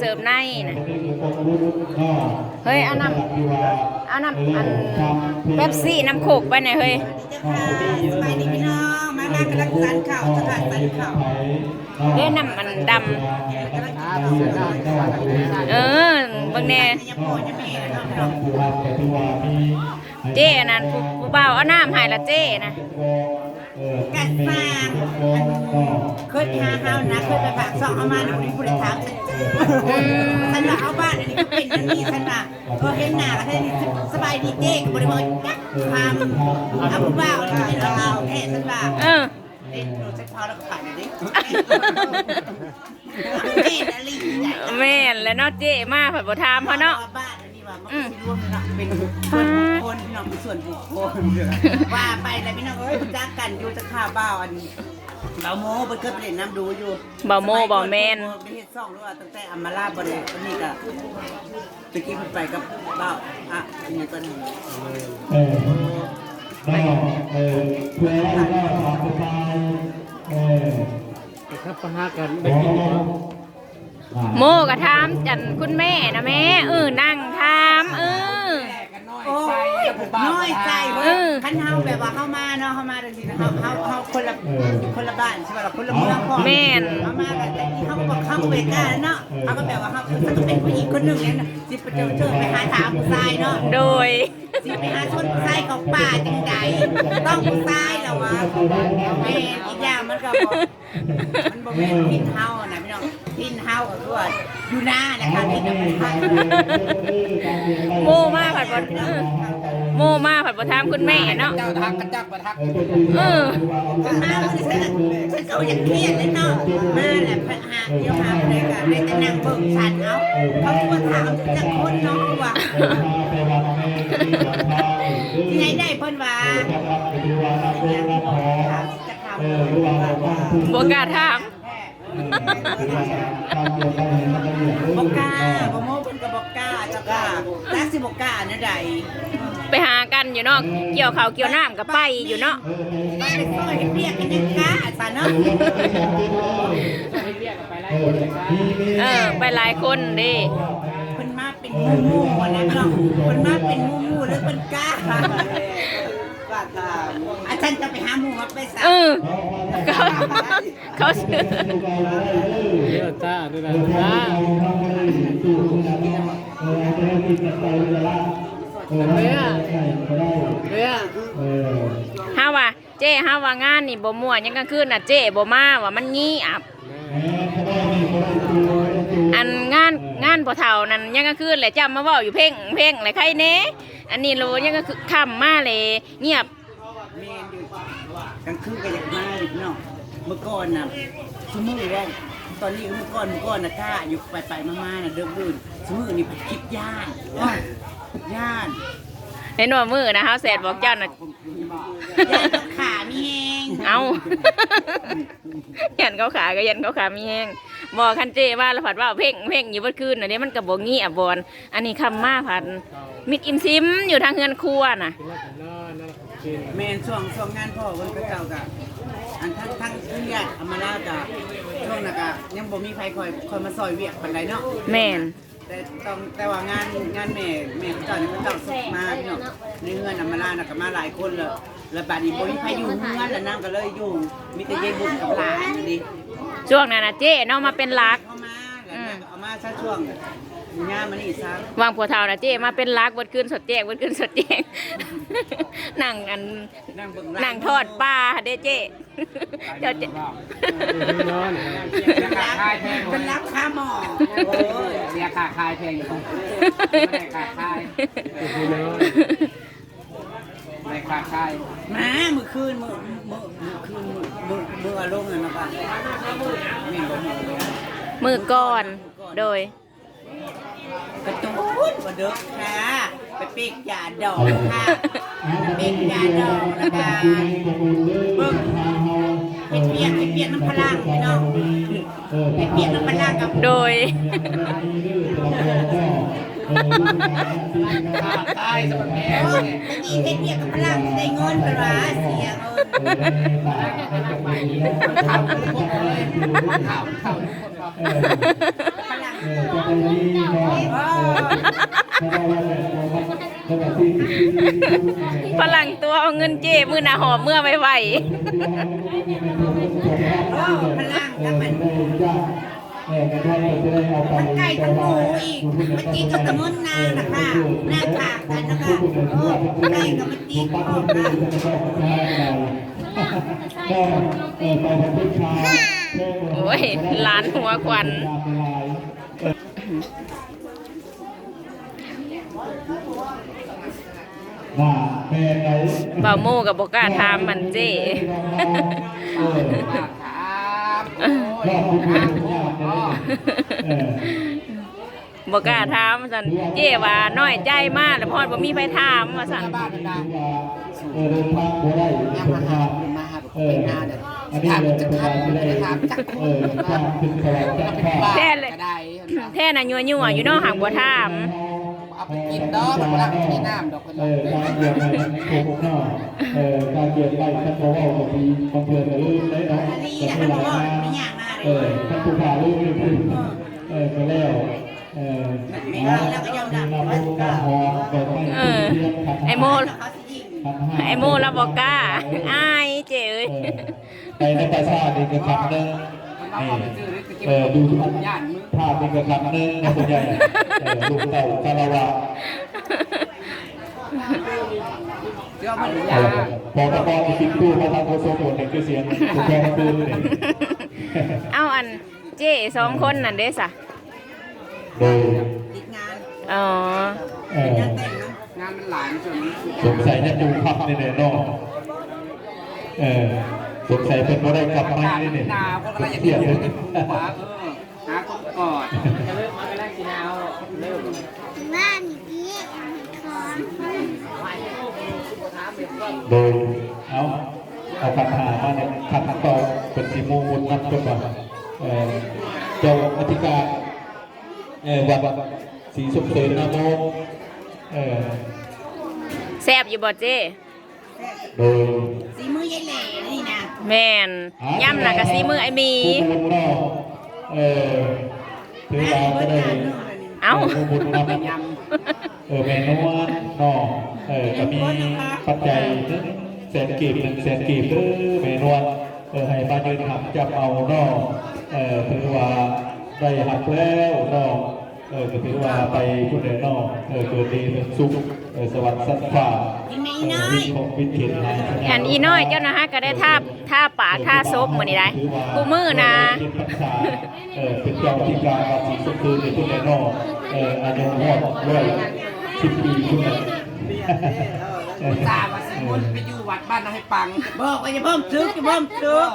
เสิร์ฟในนะเฮ้ยเอาน้ำเอาน้ำอันเป๊ปซี่น้ำโคกไปหน่อยเฮ้ยเจ้าค่ะสบายดีพี่น้องมามากำลังสันข่าวเจ้าค่ะสันข่าวเด้น้ำมันดกำลังกินข้าวำเออบางแน่ยังพ่อยังแม่แล้วเนาะพี่น้องเจ้นั่นผู้ผู้บ่าวเอาน้ำให้ละเจ้นะ กัดฟางเคยพาเฮานะเคยไปฝากซองเอามาหนูนี่ผู้ใดถามฉันอืมฉันว่าเอาบ้านอันนี้ก็เป็นอันนี้ฉันว่าเออเห็นหน้าแล้วเห็นสบายดีเจ๊ก็บ่ได้บอกจักทำเอาผู้บ่าวที่เป็นเราแท้ฉันว่าเออเอ๊ะเราจะพาแล้วก็ผ่านดิเอ๊ะอะไรอย่างเงี้ยแม่นแล้วเนาะเจ้มาผัดบ่ทามเขาเนาะบ้านอันนี้ว่ามันก็สิรวมเนาะเป็นส่วนบุคค ลพี่น้องเป็นส่วนบุคคลว่าไปแล้วพี่น้องเอ้ยรู้จักกันอยู่จะข่าวบ้าวอันเบาโมเพิ่นเคยไปเล่นน้ำดูอยู่บ่โมบ่แม่น ไปเฮ็ดซ่องหรือว่าตั้งแต่อัมมาลาบ่ได้วันนี้ก็ตะกี้เพิ่นไปกับบ้าวอะอันนี้ก็นี่เออได้เออเพื่อให้ได้ความสบายเออถ้าประหากันโอ้ไม่กินครับโมก็ถามจันคุณแม่นะแม่เออนั่งถามเออโอ้ยน้อยใจเอเว้ยอคันเฮาแบบว่าเฮามาเนาะเฮามาจังซี่นะเฮาเฮาเฮาคนละคนละบ้านใช่ป่ะล่ะคนละเมืองพ่อแม่น เขามากันแต่ที่เขาก็บอกเขาก็เป็นกล้าแล้วเนาะเขาก็แบบว่าเขาเขาก็เป็นผู้หญิงคนหนึ่งเนี่ยนะสิไปเจอเจอไปหาถามผู้ชายเนาะ โดย สิไปหาชนผู้ชายของป่าจังใดต้องผู้ชายแล้ววะแม่อีกอย่างมันก็บอกมันบอกเป็นพินเฮานะพี่น้องพินเฮาก็คือว่าอยู่หน้านะคะพินเอาไปขายโม่มากผัดบ่ออโม่มากผัดบ่ถามคุณแม่เนาะเจ้าทักกันจักประทักเออมาวันนี้ฉันฉันก็ยังเครียดเลยเนาะมาแหละหาเดียวหาอะไรกันเลยแต่นั่งเบิ่งฉันเอาเขาก็ถามจะคนเนาะว่า ที่ไหนได้เพิ่นว่าจะทำบ่กล้าถามบอกกล้าบ่โมเพิ่นก็บอกกล้าเจ้าค่ะรักสิบอกกล้านะใดไปหากันอยู่เนาะเกี่ยวข้าวเกี่ยวน้ำก็ไปอยู่เนาะไปไปซอยให้เรียกกันยังกล้าซะเนาะเออไปหลายคนเด้ เพิ่นมาเป็นหมู่ๆอะนะเนาะเพิ่นมาเป็นหมู่ๆแล้วเพิ่นกล้าอาจารย์จะไปหาหมู่มาไปซะเออเขาเขาซื้อเดี๋ยวจ้าด้วยนะจ้าเฮ้ยเฮ้ยฮาว่าเจ้ฮาว่างานนี่บ่ม่วนยังกลางคืนน่ะเจ้บ่มาว่ามันงี้อับอันงานงานบ่เฒ่านั่นยังกลางคืนแหละจำมาเว้าอยู่เพ่งเพ่งเลยใครเน่อันนี้โลยังก็คือค่ำมาเลยเงียบแม่นอยู่กลางคืนก็อยากมาอยู่เนาะเมื่อก่อนน่ะสมมุติว่าตอนนี้เมื่อก่อนเมื่อก่อนน่ะกล้าอยู่ไปไปๆมาๆน่ะเดิมดื่นสมมุตินี่คิดย่านอ้าวย่านเห็นว่ามือนะเฮาแสดบอกเจ้าน่ะย่านกับขามีแฮง เอายันเขาขาก็ยันเขาขามีแห้งบอกคันเจว่าแล้วผัดว่าเพ่งเพ่งอยู่เมื่อคืนอันนี้มันกับบ่งี้อะบอนอันนี้คำมาผัดมิดอิมซิมอยู่ทางเฮือนครัวน่ะกินแล้วนอนนั่นกินแม่นช่วงช่วงงานพ่อเพิ่นก็เจ้ากะอันทั้งทั้งทั้งญาติอำมาลากะช่วงน่ะกะยังบ่มีใครคอยคอยมาซอยเวียกปานใดเนาะแม่นแต่ต้องแต่ว่างานงานแม่แม่เขาเจ้านี่เขาเจ้าสุกมาพี่น้อง ในเฮือนอำมาลาน่ะก็มาหลายคนเลยแล้วบัดนี้บ่มีใครอยู่เฮือนแล้วนางก็เลยอยู่มีแต่ยายบุญกับหลานนี่ดิช่วงนั้นนะเจ๊เนาะมาเป็นหลัก เข้ามาแล้วนางก็เอามาซะช่วงงามันนี่ซะวางผัวเท่านะเจ๊มาเป็นหลักบดคืนสดแจ้งบดคืนสดแจ้งนั่งอันนั่งเบิ่งหลานั่งทอดปลาเด้เจ๊เจ้าเจ๊ นอนเป็นรับเป็นรับค่าหมอโอ้ยเรียกค่าคายแพงอยู่ไม่ได้ค่าคาย นอน ไม่ได้ค่าคายมาเมื่อคืนเมื่อเมื่อเมื่อคืนเมื่อเมื่อลงเลยนะครับม่นบ่หมดเลยมือก่อน โดยกระตุ้นมาเด้อค่ะไปปีกยาดอกค่ะไปปีกยาดอกนะคะเบิ่งไปเปลี่ยกไปเปลี่ยกน้ำพลังพี่น้องไปเปลี่ยกน้ำพลังกับโดย ค่าคายสมัครแพงโอ้ยเนี่ยไปดีไปเปียกน้ำพลังได้เงินไปว่าเสียเงินข่าวพวกเลยข่าวข่าวทุกคนบพลังจะไปนี่เนาเออถ้าได้ว่าแบบเราไม่ถ้าแบบที่ที่ที่ที่ฝรั่งตัวเอาเงินเจ้มือหนาหอมเมื่อไม่ไหวพลังกับมัน เออมันได้จะได้เอาไปมันไก่ทั้งหมูอีกเมื่อกี้ก็ตะมุนนานะคะหน้าผากกันนะคะเออไก่กับมันจีกออกนะก็เออไปทำพิชาโอ้ยหลานหัวควันว่าแม่ไหนบ่าวโมกับบอกล้าถามมันเจ้ เออครับรอบคุณเป็นญาติเลยบอกล้าถามสันเจ้ว่าน้อยใจมากแล้วพอดบ่มีไผถามว่าสันบ้านดังเออเดินทางบ่ได้ๆยังมาหามาหาเป็นหน้าเด้ออันนี้ถามเลยจะเป็นถามการที่ได้จะถามจักเออทราบถึงสวรรค์จากข้าแท้เลยแท้น่ะยัวยัวอยู่นอกหักบ่ถามเอาไปกินดอกมันบ่รักมีน้ำดอกคนเออการเกี่ยวไปถูกเนาเออการเกี่ยวไปท่านบอกว่าบางทีบางเพื่อนก็ลืมได้เนาะนนี้แต่นะไม่เขาหบลัอกกว่ามาไม่ยากมา เออท่านผู้ข่าวลืมลืมลืมเออก็แล้วเออไม่เอาแล้วก็ยอมรับนำลูกนำหอแบบไม่เออเทียมขันไอ้โมไอ้โมเราบอกกล้าอายเจ้เอ้ยไปในประชาติก็ขับหนึงเรานี่เอาไปซื้อเออดูทุกภาพเป็นกระขับหนึงนะส่วนใหญ่เออลูกเต่าคาราวาพอตะกอนจะคิดตู้มาทางโคโซโกนเนี่ยคือเสียงถูกแค่ตื้นเนี่ย เอาอันเจ้สองคนนั่นเด้สะโดยติดงานอ๋อเอองานแต่งนะงานมันหลายจนสงสัยจะดูพับนี่เนี่ยเนาะเออสงสัยเป็นว่าได้กลับมาหน้านี่เนี่ยหนาวก็อะไรอย่างเสีเงี้ยยเลยหัวเออหาคนกอดจะเริ่มมาไปแรกกินเอาเริ่มโดยเอา เอาคำถามมาเนี่ยคำตอบเป็นสีมูมุนนับจนแบเจ้าอธิการวัดสีสุขเสนาโมแซบอยู่บ่เจ้โดยสีมือยายแหล่นี่นะแม่นย่ำหน่ะกะสีมือไอ้มีเออถือว่าก็ได้เอ้าเออแม่นวลเนาะเออก็มีปัจจัยนึง แสนกีบหนึ่งแสนกีบเด้อแม่นวลเออให้มายืนหักจับเอาเนาะเออถือว่าได้หักแล้วเนาะเออก็ถือว่าไปผู้ใดเนาะเออเกิดดีเป็นสุขเออสวัสดิ์สัตว์ฟ้ากินไม่เอน้ออยวิของวิถีทางสัญญาณอันอีน้อยเจ้านะฮะก็ได้ท่าท่าปากท่าซบมื้อนี้ได้กูมือนะเป็นภาษาเออเป็นเจ้าที่การภาษีสุคือในผู้ใดเนาะเอออายุรอดร้อยสิบปีคุณน่ะำตาว่าสิมุนไปอยู่วัดบ้านให้ปังบอกว่าจะเพิ่มซึกจะเพิ่มซึก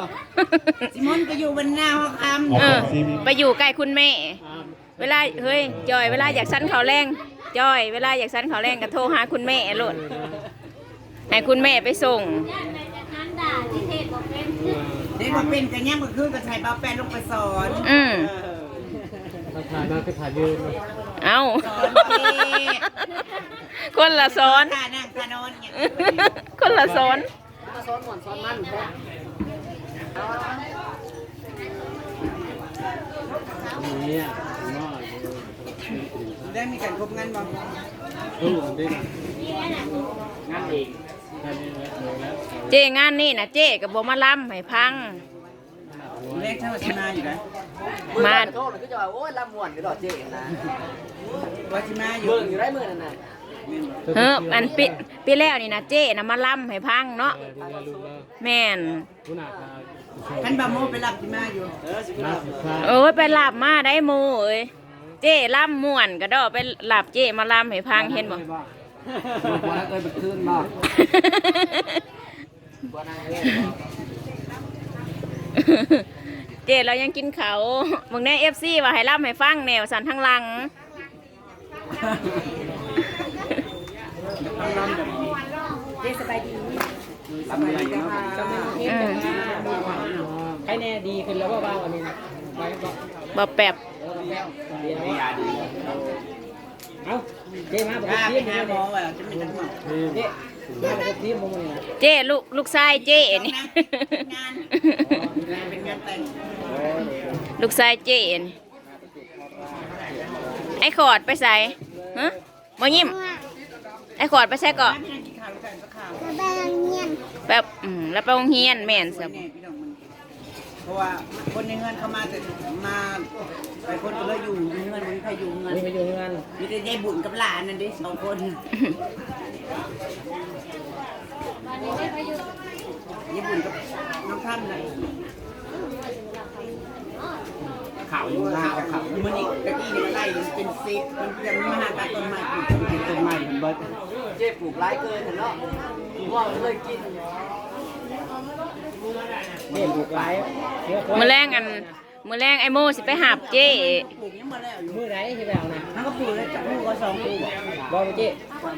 สิมอนก็อยู่บนหน้าหัวคำเออ ไปอยู่ใกล้คุณแม่ เวลา เฮ้ย จอย เวลาอยากสั้นเขาวแรง จอย เวลาอยากสั้นเขาวแรงก็โทรหาคุณแม่โลดให้คุณแม่ไปส่งเด็กมาเป็นกันยังก็คือกับชายเบาแปนลงไปสอนอืมถ้าถ่ายมาก็ถ่ายยืน เอาสอนเด็กคนละซ้อนท่านั่งท่านอนอย่างคนละซ้อนซ้อนหมอนซ้อนมันนี่อะน้อยได้มีการคบงานบ้างตู้มันได้งานเองแค่นี้แล้วแล้วเจ้งานนี่นะเจ้กับบ่มาล่ำให้พังแรกเท่าชิมาอยู่นะ มา โทษก็จะว่าโอ้ยลำมวนก็ดอกเจ๊นะว่าชิมาอยู่เบิ่งอยู่ได้มือนั่นน่ะเฮ้ออันปีปีแล้วนี่นะเจ้นะมาล่ำให้พังเนาะดูแลลูกแล้วแม่นผู้หนักมาท่านบาโมไปรับชิมาอยู่ลาสิฟ้าโอ้ยไปหลับมาได้หมูเอ้ยเจ้ล่ำม่วนก็ดอกไปหลับเจ้มาล่ำให้พังเห็นบ่บอกว่าเอ้ยมันคืนบอกบ่นางเอ้ย เจเรายังกินเขาวมึงแน่เอฟซีว่าให้ล่ำให้ฟังแนวสันทั้งหลังทำอะไรอยู่อืมใครแน่ดีขึ้นแล้วบ้างอันนี้ไปก็บ่แปบเอาเจ๊มาบอกทีไปมหาหมอว่าจะมีทั้งหมดเจ๊มาบอกทีมผมเลยเจ๊ลูกลูกชายเจ้นี่งาน ลูกชายเจ้นี่ไอ้ขอดไปใส่ฮะบ่ยิ้ม ไอ้ขอดไปใส่เกาะพี่นั่งกินข้าวด้วยกันสักข้าวแบบอืมแล้วไปโรงเรียนแม่นซะแน่พี่น้องมันเพราะว่าคนในเงินเขามาแต่มาไปคนก็เลยอยู่อยู่เงินมันใครอยู่เงินนี่ไปอยู่งานมีแต่ยายบุญกับหลานนั่นดิสองคนยายบุญกับน้องท่านน่ะ วอยู่ลาวข่ามันอีกตะกี้นี่มันไล่เป็นสิบมันยังมาหาตาต้นไม้ปลูกต้นไม้มันเบิดเจ๊ปลูกร้ายเกินเนาะว่าเลยกินนี่ปลูกหลายเยอะกว่ามื้อแรงอัน มื้อแรงไอ้โมสิไปหาบเจ้ปลูกยังมาแล้วอยู่มือไหนที่ไปเอานะมันก็ปลูกแล้วจากลูกก็สองปลูกบอกเลยเจ๊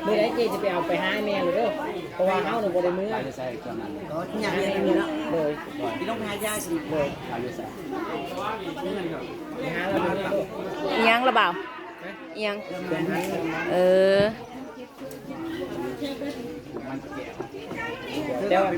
มือไหนเจ๊จะไปเอาไปหาแม่เลยเด้อเพราะว่าเฮาเนี่ยบ่ได้มือก็อยากเรียนอยู่เนาะเลยพี่ต้องพายาสิเลยนี่มันก็ไปหาเราเลยลูกอิหยังละบ่าวอิหยังเออเดี๋ยว